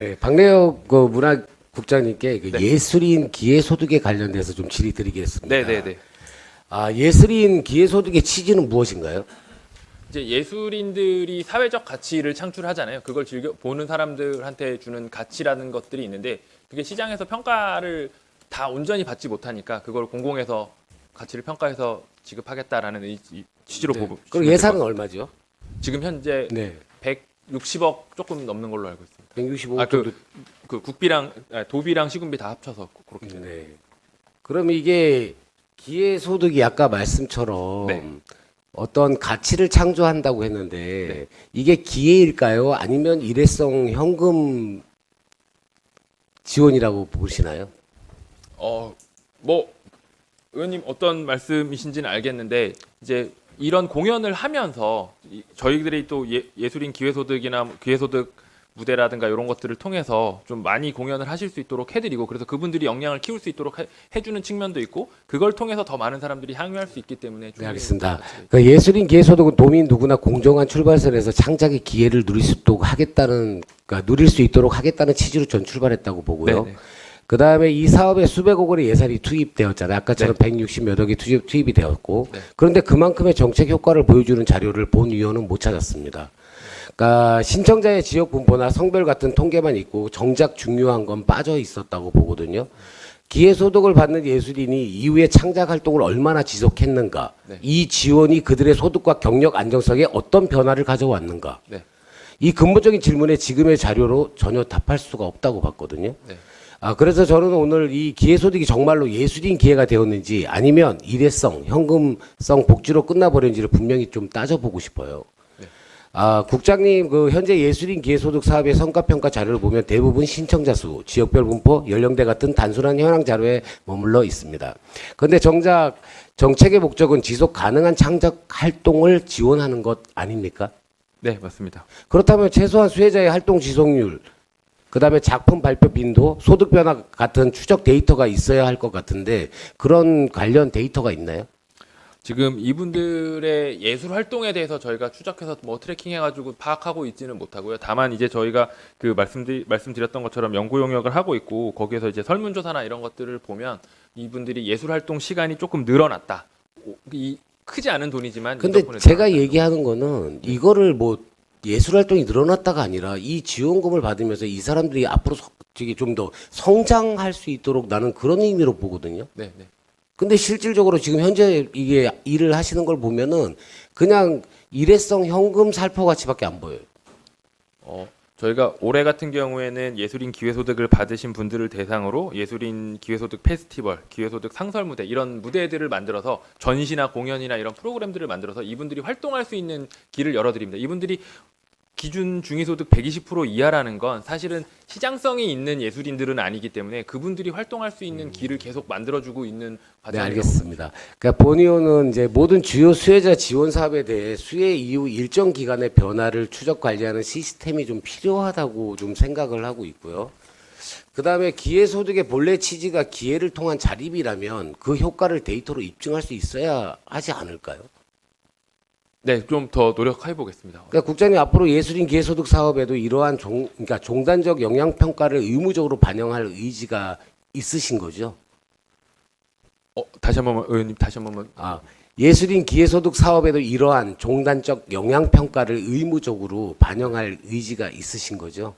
네, 박래혁 그 문화국장님께 그 네. 예술인 기회소득에 관련돼서 좀 질의드리겠습니다. 네네네. 아 예술인 기회소득의 취지는 무엇인가요? 이제 예술인들이 사회적 가치를 창출하잖아요. 그걸 즐겨 보는 사람들한테 주는 가치라는 것들이 있는데 그게 시장에서 평가를 다 온전히 받지 못하니까 그걸 공공에서 가치를 평가해서 지급하겠다라는 의- 이 취지로 네. 보고 그럼 예산은 얼마죠? 지금 현재 네. 160억 조금 넘는 걸로 알고 있습니다. 165억 아, 정도. 그, 그 국비랑 아, 도비랑 시군비 다 합쳐서 그렇게 되네요. 네. 그럼 이게 기회 소득이 아까 말씀처럼 네. 어떤 가치를 창조한다고 했는데 네. 이게 기회일까요? 아니면 일회성 현금 지원이라고 보시나요? 어, 뭐 의원님 어떤 말씀이신지는 알겠는데 이제 이런 공연을 하면서 이- 저희들이 또 예, 예술인 기회소득이나 기회소득 무대라든가 이런 것들을 통해서 좀 많이 공연을 하실 수 있도록 해드리고 그래서 그분들이 역량을 키울 수 있도록 해, 해주는 측면도 있고 그걸 통해서 더 많은 사람들이 향유할 수 있기 때문에 네, 알겠습니다. 그 예술인 기회소득은 도민 누구나 공정한 출발선에서 창작의 기회를 누릴 수 있도록 하겠다는, 그러니까 누릴 수 있도록 하겠다는 취지로 전 출발했다고 보고요. 네네. 그 다음에 이 사업에 수백억 원의 예산이 투입되었잖아요. 아까처럼 160몇 억이 투입, 투입이 되었고. 네. 그런데 그만큼의 정책 효과를 보여주는 자료를 본 위원은 못 찾았습니다. 그러니까 신청자의 지역 분포나 성별 같은 통계만 있고 정작 중요한 건 빠져 있었다고 보거든요. 기회 소득을 받는 예술인이 이후에 창작 활동을 얼마나 지속했는가, 네. 이 지원이 그들의 소득과 경력 안정성에 어떤 변화를 가져왔는가, 네. 이 근본적인 질문에 지금의 자료로 전혀 답할 수가 없다고 봤거든요. 네. 아, 그래서 저는 오늘 이 기회소득이 정말로 예술인 기회가 되었는지 아니면 일회성, 현금성 복지로 끝나버렸는지를 분명히 좀 따져보고 싶어요. 네. 아, 국장님, 그 현재 예술인 기회소득 사업의 성과평가 자료를 보면 대부분 신청자 수, 지역별 분포, 연령대 같은 단순한 현황 자료에 머물러 있습니다. 그런데 정작 정책의 목적은 지속 가능한 창작 활동을 지원하는 것 아닙니까? 네 맞습니다. 그렇다면 최소한 수혜자의 활동 지속률, 그 다음에 작품 발표 빈도, 소득 변화 같은 추적 데이터가 있어야 할 것 같은데 그런 관련 데이터가 있나요? 지금 이분들의 예술 활동에 대해서 저희가 추적해서 뭐 트래킹해가지고 파악하고 있지는 못하고요. 다만 이제 저희가 그 말씀드리, 말씀드렸던 것처럼 연구 용역을 하고 있고 거기에서 이제 설문조사나 이런 것들을 보면 이분들이 예술 활동 시간이 조금 늘어났다. 오, 이 크지 않은 돈이지만 이 근데 제가. 얘기하는 거는 이거를 뭐 예술 활동이 늘어났다가 아니라 이 지원금을 받으면서 이 사람들이 앞으로 좀더 성장할 수 있도록 나는 그런 의미로 보거든요. 네, 네. 근데 실질적으로 지금 현재 이게 일을 하시는 걸 보면은 그냥 일회성 현금 살포 가치밖에 안 보여요. 어, 저희가 올해 같은 경우에는 예술인 기회소득을 받으신 분들을 대상으로 예술인 기회소득 페스티벌, 기회소득 상설 무대 이런 무대들을 만들어서 전시나 공연이나 이런 프로그램들을 만들어서 이분들이 활동할 수 있는 길을 열어드립니다. 이분들이 기준 중위소득 120% 이하라는 건 사실은 시장성이 있는 예술인들은 아니기 때문에 그분들이 활동할 수 있는 길을 계속 만들어주고 있는 네, 과정이라고 알겠습니다. 그러니까 본의원은 이제 모든 주요 수혜자 지원 사업에 대해 수혜 이후 일정 기간의 변화를 추적 관리하는 시스템이 좀 필요하다고 좀 생각을 하고 있고요. 그 다음에 기회 소득의 본래 취지가 기회를 통한 자립이라면 그 효과를 데이터로 입증할 수 있어야 하지 않을까요? 네, 좀 더 노력해 보겠습니다. 그러니까 국장님 앞으로 예술인 기회소득 사업에도 이러한 종, 그러니까 종단적 영향 평가를 의무적으로 반영할 의지가 있으신 거죠? 어, 다시 한 번만 의원님 다시 한 번만 아, 예술인 기회소득 사업에도 이러한 종단적 영향 평가를 의무적으로 반영할 의지가 있으신 거죠?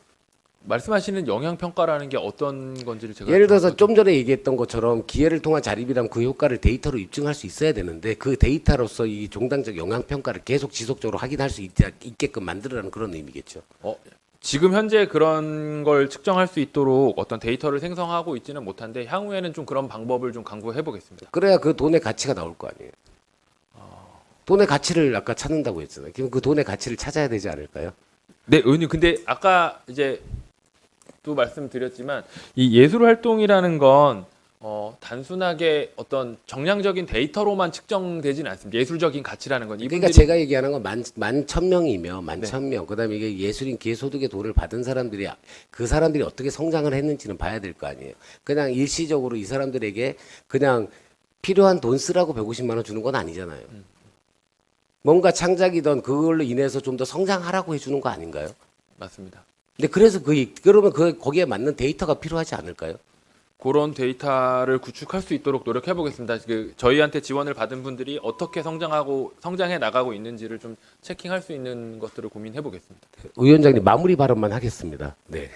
말씀하시는 영향 평가라는 게 어떤 건지를 제가 예를 들어서 좀 전에 얘기했던 것처럼 기회를 통한 자립이란 그 효과를 데이터로 입증할 수 있어야 되는데 그 데이터로서 이 종단적 영향 평가를 계속 지속적으로 확인할 수 있, 있게끔 만들으라는 그런 의미겠죠. 어, 지금 현재 그런 걸 측정할 수 있도록 어떤 데이터를 생성하고 있지는 못한데 향후에는 좀 그런 방법을 좀 강구해 보겠습니다. 그래야 그 돈의 가치가 나올 거 아니에요. 돈의 가치를 아까 찾는다고 했잖아요. 그럼 그 돈의 가치를 찾아야 되지 않을까요? 네, 의원님 근데 아까 이제 또 말씀드렸지만 이 예술 활동이라는 건 어, 단순하게 어떤 정량적인 데이터로만 측정되지는 않습니다. 예술적인 가치라는 건 이분들이 그러니까 제가 얘기하는 건만만천 명이며 만 네. 천 명. 그다음에 이게 예술인 기회소득의 돈을 받은 사람들이 그 사람들이 어떻게 성장을 했는지는 봐야 될 거 아니에요. 그냥 일시적으로 이 사람들에게 그냥 필요한 돈 쓰라고 150만 원 주는 건 아니잖아요. 음. 뭔가 창작이던 그걸로 인해서 좀 더 성장하라고 해주는 거 아닌가요? 맞습니다. 근데 그래서 그 그러면 그 거기에 맞는 데이터가 필요하지 않을까요? 그런 데이터를 구축할 수 있도록 노력해 보겠습니다. 그 저희한테 지원을 받은 분들이 어떻게 성장하고 성장해 나가고 있는지를 좀 체킹할 수 있는 것들을 고민해 보겠습니다. 위원장님 마무리 발언만 하겠습니다. 네.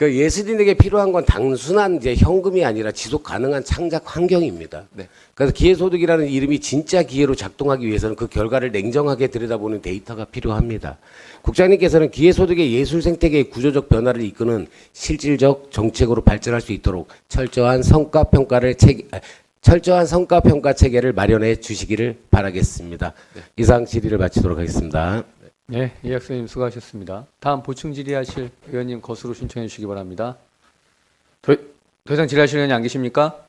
그 예술인에게 필요한 건 단순한 이제 현금이 아니라 지속 가능한 창작 환경입니다. 네. 그래서 기회소득이라는 이름이 진짜 기회로 작동하기 위해서는 그 결과를 냉정하게 들여다보는 데이터가 필요합니다. 국장님께서는 기회소득의 예술 생태계의 구조적 변화를 이끄는 실질적 정책으로 발전할 수 있도록 철저한 성과 평가를 체 아, 철저한 성과 평가 체계를 마련해 주시기를 바라겠습니다. 이상 질의를 마치도록 하겠습니다. 네, 이 학생님 수고하셨습니다. 다음 보충 질의하실 의원님 거수로 신청해 주시기 바랍니다. 더, 더 이상 질의하실 의원이 안 계십니까?